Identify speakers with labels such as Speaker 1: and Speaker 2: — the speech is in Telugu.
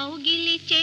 Speaker 1: కౌగిలిచే